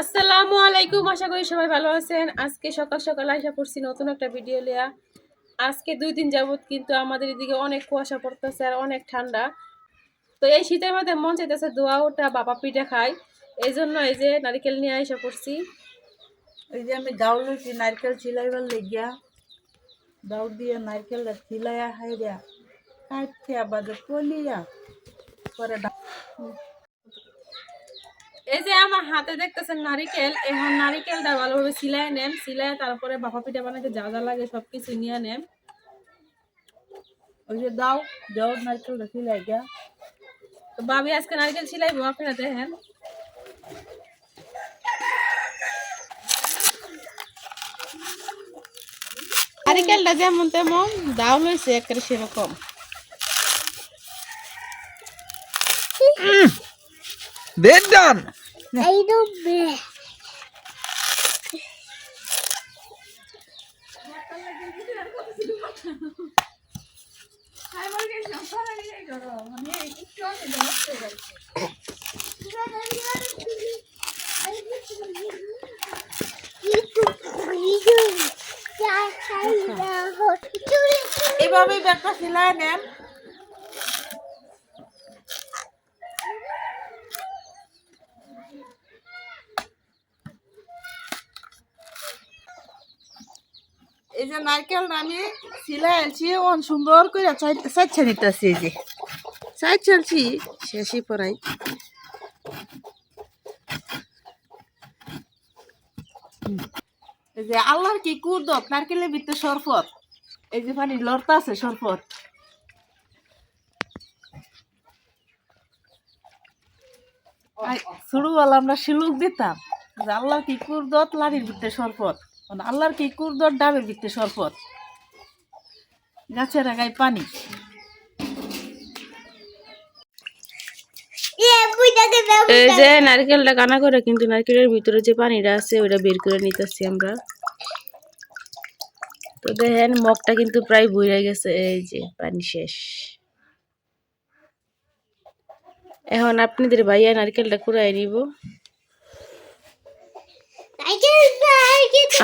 আসসালামু আলাইকুম, আশা করি সবাই ভালো আছেন। আজকে সকাল সকাল আশা করছি নতুন একটা ভিডিও লিয়া আজকে দুই দিন যাবত কিন্তু আমাদের এদিকে অনেক কুয়াশা পড়তেছে আর অনেক ঠান্ডা। তো এই শীতের মধ্যে মন চাইতেছে দোয়া ওটা বাবা পিঠা খাই। এই জন্য এই যে নারিকেল নিয়ে আসা করছি এই যে আমি লইছি, নারকেল ছিলাইবার লেগিয়া। দাউল দিয়ে নারকেলটা ছিলাইয়া হাইরা কাটতে আবার পরে এই যে আমার হাতে দেখতেছেন নারিকেল, এখন নারিকেলটা ভালোভাবে সিলাই নেন সিলাই তারপরে বাবা পিঠা বানাতে যা যা লাগে সব কিছু নিয়ে নেন ওই যে দাও দাও নারকেলটা ছিলাই গিয়া। তো বাবি আজকে নারিকেল সিলাইবো, আপনারা দেখেন। নারিকেলটা যেমন তেমন দাও লইছে একেবারে সেরকম। They're done. এইভাবেই ব্যাগটা সিলাই নেন। এই যে নারকেলটা আমি সিলাই আনছি, অন সুন্দর করে চাইছে নিতেছি এই যে। চাই চলছি শেষই পড়াই। এই যে আল্লাহর কি কুদত নারকেলের ভিতরে শরফত। এই যে পানি লড়তা আছে শরফত। শুরুওয়ালা আমরা শিলুক দিতাম, যে আল্লাহর কি কুরদত লাড়ির ভিতরে শরফত। মানে আল্লাহর কি কুরদত ডাবের ভিতরে শরফত গাছের আগায় পানি। এই যে নারকেলটা কানা করে কিন্তু নারকেলের ভিতরে যে পানিটা আছে ওটা বের করে নিতেছি আমরা। তো দেখেন মগটা কিন্তু প্রায় বইরে গেছে এই যে পানি শেষ। এখন আপনাদের ভাইয়া নারকেলটা কুড়াই নিব।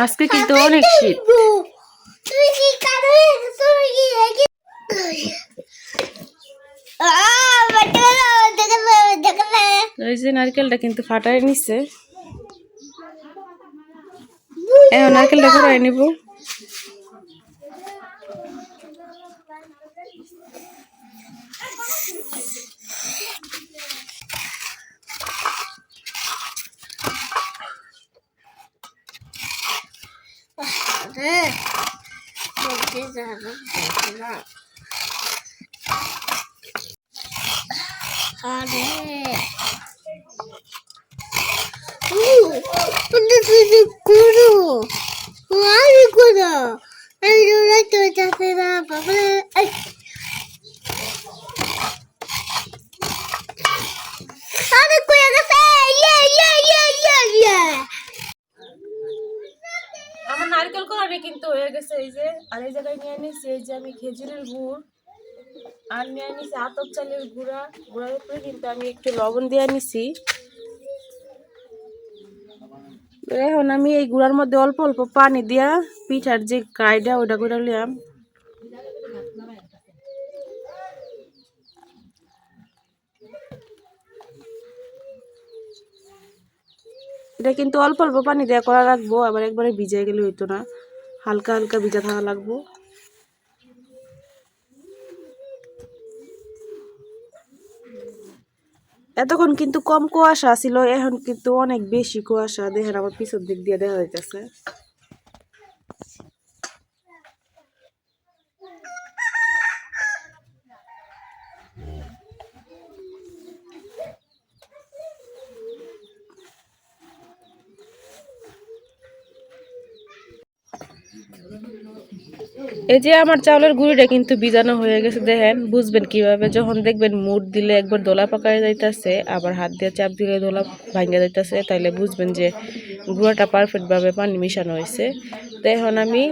আজকে কিন্তু অনেক শীত। নারকেলটা কিন্তু ফাটাই নিচ্ছে নারকেলটা ঘুরাই নিব। で、もうピザができない。あれうん、私で来る。悪こ。れのライトを出せな。নারকেল কোড়ানি কিন্তু হয়ে গেছে এই যে, আর এই জায়গায় নিয়ে নিয়েছি এই যে আমি খেজুরের গুড়, আর নিয়ে নিয়েছি আতপ চালের গুঁড়া, গুঁড়ার উপরে কিন্তু আমি একটু লবণ দিয়ে নিছি। এখন আমি এই গুঁড়ার মধ্যে অল্প অল্প পানি দিয়া পিঠার যে কাইডা ওটা করে লিয়াম এটা কিন্তু অল্প অল্প পানি দেওয়া করা রাখব আবার একবারে ভিজে গেলে হইতো না। হালকা হালকা ভিজা থাকা লাগবো। এতক্ষণ কিন্তু কম কুয়াশা ছিল, এখন কিন্তু অনেক বেশি কুয়াশা। দেখেন আমার পিছন দিক দিয়ে দেখা যাইতেছে। এই যে আমার চাউলের গুঁড়িটা কিন্তু বিজানো হয়ে গেছে, দেখেন, বুঝবেন কীভাবে। যখন দেখবেন মুড দিলে একবার দোলা পাকায় যাইতেছে, আবার হাত দিয়ে চাপ দিলে দোলা ভাঙ্গা যাইতেছে, তাইলে বুঝবেন যে গুঁড়াটা পারফেক্টভাবে পানি মিশানো হয়েছে। তো এখন আমি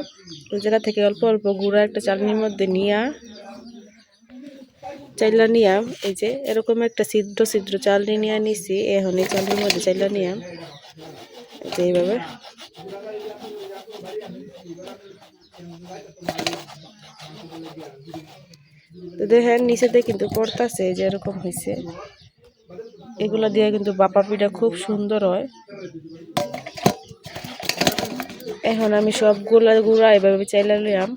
জায়গা থেকে অল্প অল্প গুঁড়া একটা চালনির মধ্যে নিয়া, চাইলা নিয়াম এই যে এরকম একটা ছিদ্র ছিদ্র চালনি নিয়ে নিছি, এখন এই চালনির মধ্যে চাইলা নিয়াম এইভাবে তো দেখেন, নিচেতে কিন্তু পড়তাছে যে এরকম হয়েছে এগুলো দিয়ে কিন্তু বাপা পিঠা খুব সুন্দর হয়। এখন আমি সবগুলা গুঁড়া এভাবে চাইলা লইয়াম।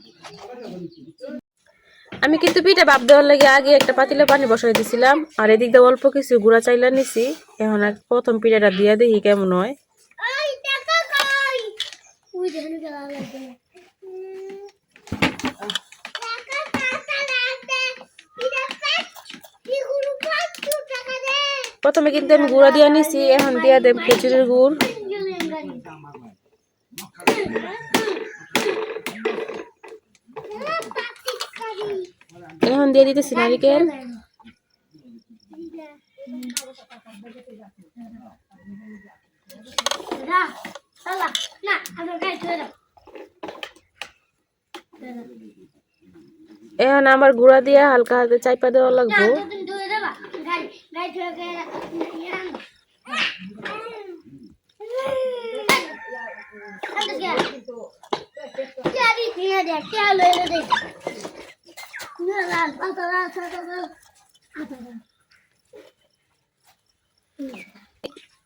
আমি কিন্তু পিঠা বাপ দেওয়ার লাগে আগে একটা পাতিলে পানি বসাই দিছিলাম, আর এদিক দিয়ে অল্প কিছু গুঁড়া চাইলা নিছি। এখন প্রথম পিঠাটা দিয়ে দেখি কেমন হয় Ay, টাকা কই উই দেখুন গেলা লাগে টাকা টাকা লাগবে এটা পাঁচ কি গুরু পাঁচ টাকা দে প্রথমে কিন্তু আমি গুঁড়া দিয়ে নিছি, এখন দিয়ে দেব খেজুরের গুড়। এখন দিয়ে দিতেছি নারিকেল না সালা না আমি গাড়ি ধরে দাও এখন আমার গুঁড়া দিয়ে হালকা হাতে চাইপা দেওয়া লাগবো।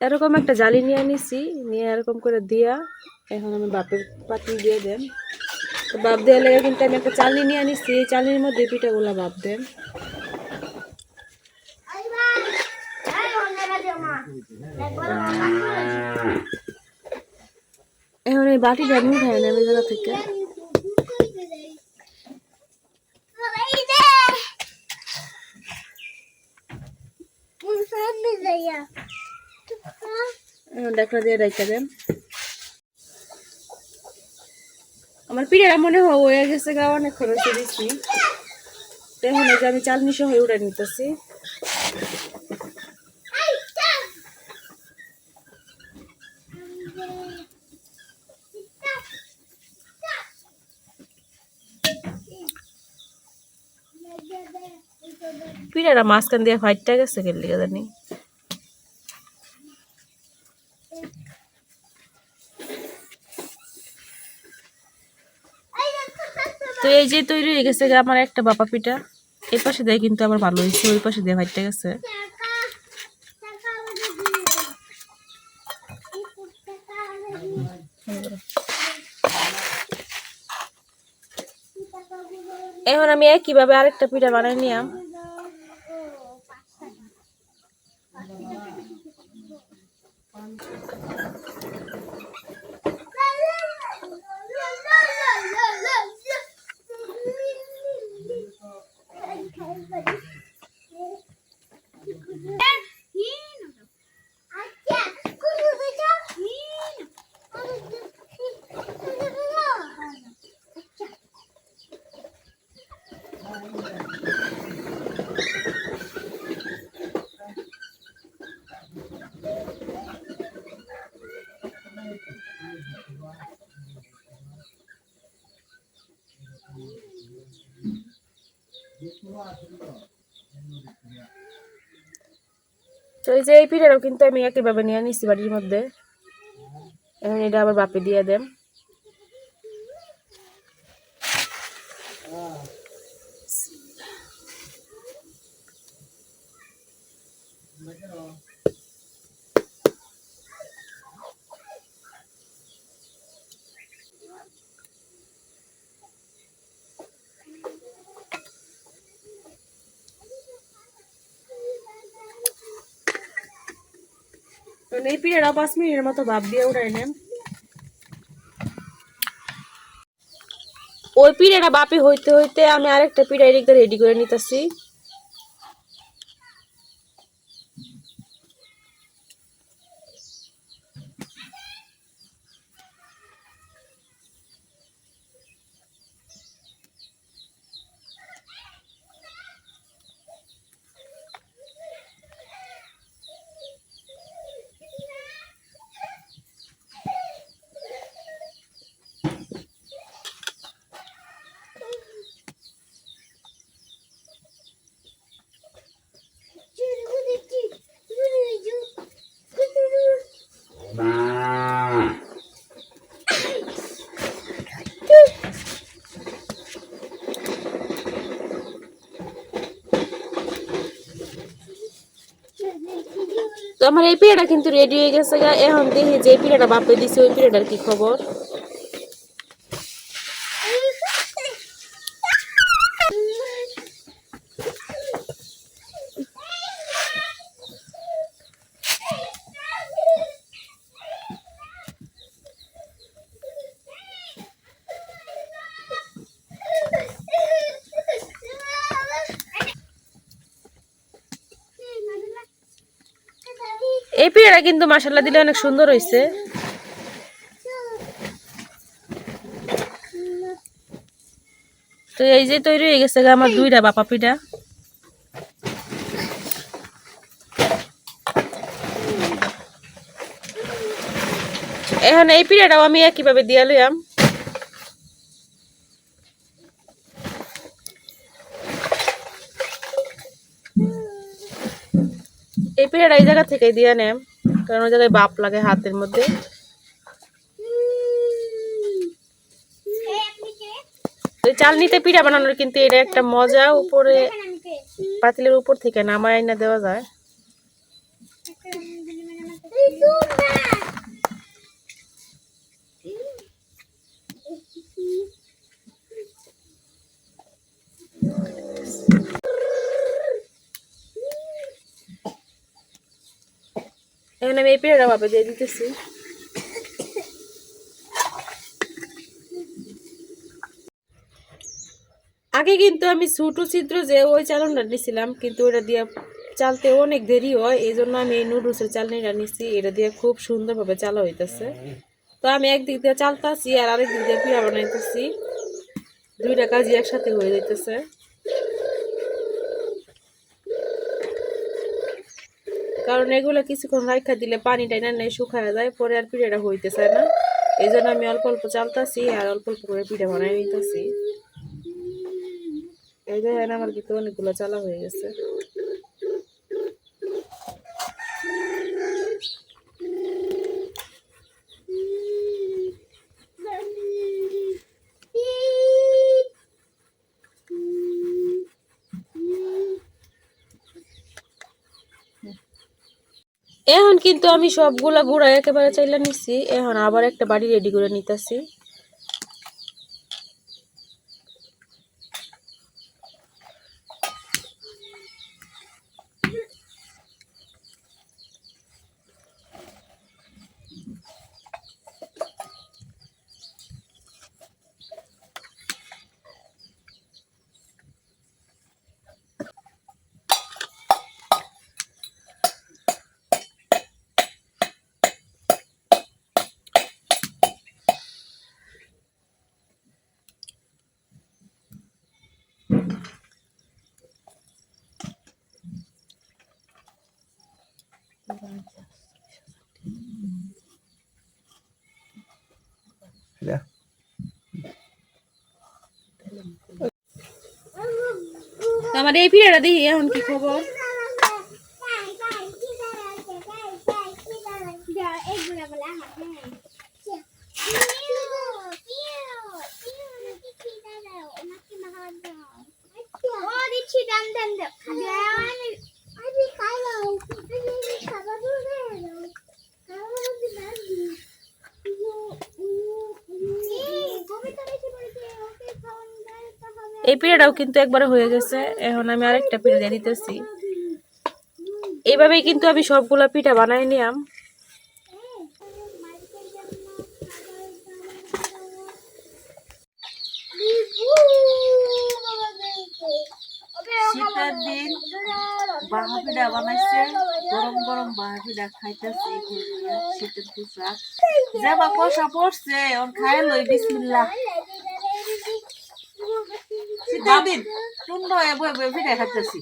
এরকম একটা জালি নিয়ে নিছি নিয়ে এরকম করে দিয়া এখন আমি বাপের পাতি দিয়ে দেন। তো বাপ দেওয়ার লেগে কিন্তু আমি একটা চালনি নিয়ে নিছি এই চালনির মধ্যে পিঠাগুলা বাপ দেন এখন এই বাটিটা আমি উঠাই না আমি জায়গা থেকে। ডাকনা দিয়ে রাইখা দেন। আমার পিঠাটা মনে হয় হয়ে গেছে গা অনেক খরচ দিচ্ছি এখন যে আমি চালনি সহ উড়ে নিতেছি। পিঠাটা মাঝখান দিয়ে ফাইটটা গেছে গেলি জানি? এই যে তৈরি হয়ে গেছে আমার একটা বাপা পিঠা। এই পাশে দেয় কিন্তু আমার ভালো হয়েছে, ওই পাশে দিয়ে ভাইটা গেছে। এখন আমি একইভাবে আরেকটা পিঠা বানাই নিলাম। 开一个。তো এই যে এই পিঠাটাও কিন্তু আমি একইভাবে নিয়ে নিচ্ছি বাড়ির মধ্যে। এখন এটা আবার বাপে দিয়ে দেন। এই পাঁচ মিনিটের মতো ওই পিঠাটা বাপি হইতে হইতে আমি আরেকটা এদিক রেডি করে নিতেছি। তো আমার এই পিড়াটা কিন্তু রেডি হয়ে গেছে এখন দেখি যে পিড়াটা বাপে দিছে, ওই পিড়াটার কি খবর? এই পিঠাটা কিন্তু মাসাল্লা দিলে অনেক সুন্দর হয়েছে তো এই যে তৈরি হয়ে গেছে আমার দুইটা বাপা পিঠা এখন এই পিঠাটাও আমি একইভাবে দিয়া লইয়াম। পিঠাটা এই জায়গা থেকে দিয়ে নেম কারণ ওই জায়গায় বাপ লাগে হাতের মধ্যে। চালনিতে পিঠা বানানোর কিন্তু এটা একটা মজা, উপরে পাতিলের উপর থেকে নামায় না দেওয়া যায়। এখন আমি এই পিঠাটা ভাবে দিয়ে দিতেছি। আগে কিন্তু আমি ছোট ছিদ্র যে ওই চালনটা নিছিলাম, কিন্তু ওটা দিয়ে চালতে অনেক দেরি হয় এই জন্য আমি এই নুডলসের চালনিটা নিছি, এটা দিয়ে খুব সুন্দরভাবে চালা হইতেছে। তো আমি একদিক দিয়ে চালতাছি আর আরেক দিক দিয়ে পিঠা বানাইতেছি। দুইটা কাজই একসাথে হয়ে যাইতেছে। কারণ এগুলো কিছুক্ষণ রাখা দিলে পানিটা টাইনা নেই শুকায় যায়, পরে আর পিঠাটা হইতে চায় না। এই জন্য আমি অল্প অল্প চালতাছি আর অল্প অল্প করে পিঠে বানাই নিতেছি। এই দেখেন আমার কিন্তু অনেকগুলো চালা হয়ে গেছে এখন কিন্তু আমি সবগুলা গুঁড়া একেবারে চাইলে নিচ্ছি এখন আবার একটা বাড়ি রেডি করে নিতেছি। আমার এই পিঠাটা দেখি এখন কি খবর? এই পিঠাটাও কিন্তু একবারে হয়ে গেছে। এখন আমি আরেকটা পিঠা দিয়ে দিতেছি। এইভাবেই কিন্তু আমি সবগুলা পিঠা বানাই নিলাম। শীতের দিন বাহা পিঠা বানাইছে, গরম গরম বাহা পিঠা খাইতেছে শীতের পোশাক। যাবা কষা পড়ছে ওর খাই লই, বিসমিল্লাহ। দিন হয়ে বয়ে বয়ে পিঠা খাইতেছি?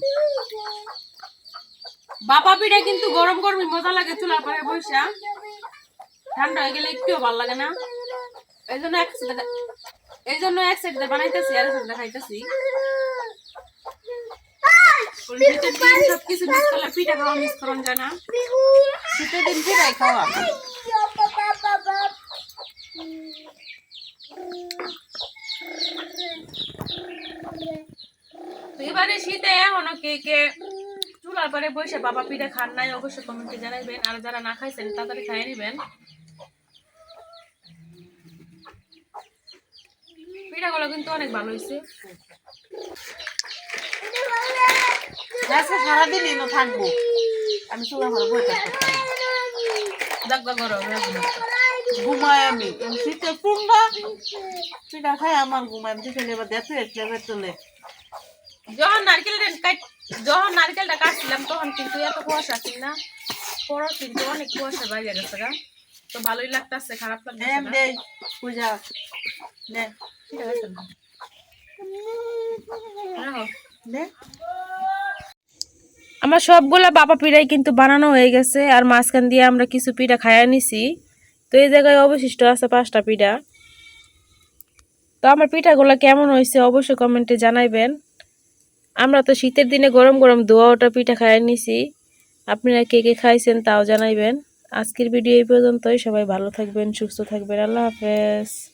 বাবা পিঠা কিন্তু গরম গরমই মজা লাগে চুলার পরে বৈশা ঠান্ডা হয়ে গেলে একটুও ভালো লাগে না। এই জন্য এক সাইডে এই জন্য এক সাইডে বানাইতেছি আর সাইডে খাইতেছি। সবকিছু মিস করলে পিঠা খাওয়া মিস করন যায় না। শীতের দিন পিঠাই খাওয়া। শীতে এখনও কে কে চুলার পরে বসে বাবা পিঠা খান নাই অবশ্যই কমেন্টে জানাবেন আর যারা না খাইছেন তাড়াতাড়ি খাইয়ে নেবেন। পিঠাগুলো কিন্তু অনেক ভালো হয়েছে আজকে সারাদিন এনে থাকব। আমি চুলা ঘরে বই করো ঘুমাই আমি। শীতে পুন্ডা পিঠা খাই আমার ঘুমাই আমি। দেখে এবার দেখতে তোলে যখন নারকেলটা যখন নারকেলটা কাটছিলাম তখন কিন্তু এত কুয়াশা ছিল না। পরে কিন্তু অনেক কুয়াশা বাইরে গেছে গা। তো ভালোই লাগতেছে খারাপ লাগতেছে না? পূজা নে। নে আমার সবগুলা বাবা পিঠাই কিন্তু বানানো হয়ে গেছে আর মাঝখান দিয়ে আমরা কিছু পিঠা খাইয়া নিছি। তো এই জায়গায় অবশিষ্ট আছে পাঁচটা পিঠা তো আমার পিঠাগুলো কেমন হয়েছে অবশ্যই কমেন্টে জানাইবেন। আমরা তো শীতের দিনে গরম গরম দোয়া ওটা পিঠা খাই নিছি। আপনারা কে কে খাইছেন তাও জানাইবেন। আজকের ভিডিও এই পর্যন্তই। সবাই ভালো থাকবেন, সুস্থ থাকবেন। আল্লাহ হাফেজ।